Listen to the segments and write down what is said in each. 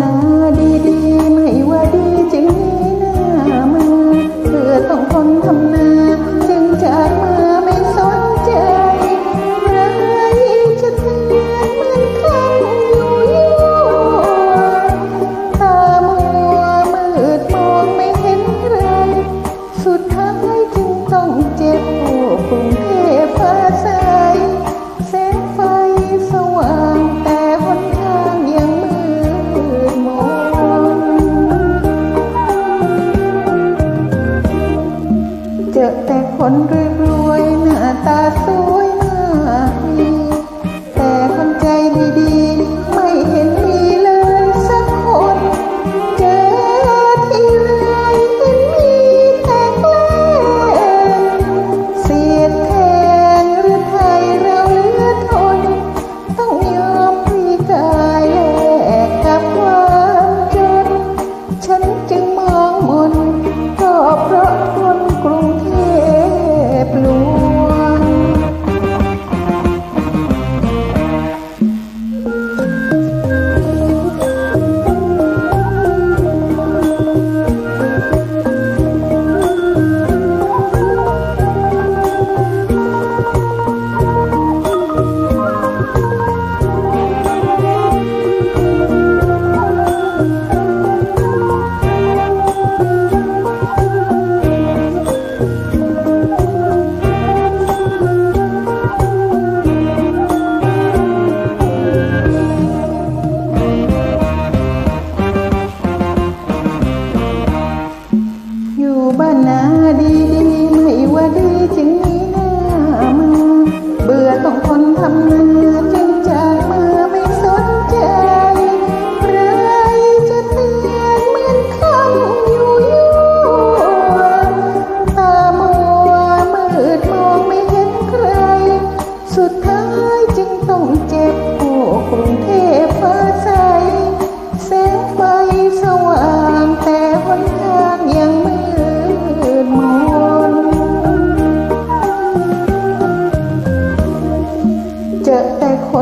นาดีๆ ไม่ว่าดีจึงหน้ามาเธอต้องทนทำนาจึงจากมาไม่สนใจรักจะเตือนมันคงอยู่ยั่ตามัวมืดมองไม่เห็นใครสุดท้ายจึงต้องเจ็บปวด จอแต่คนรวยรวยหน้าตาสวย บนาดี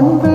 con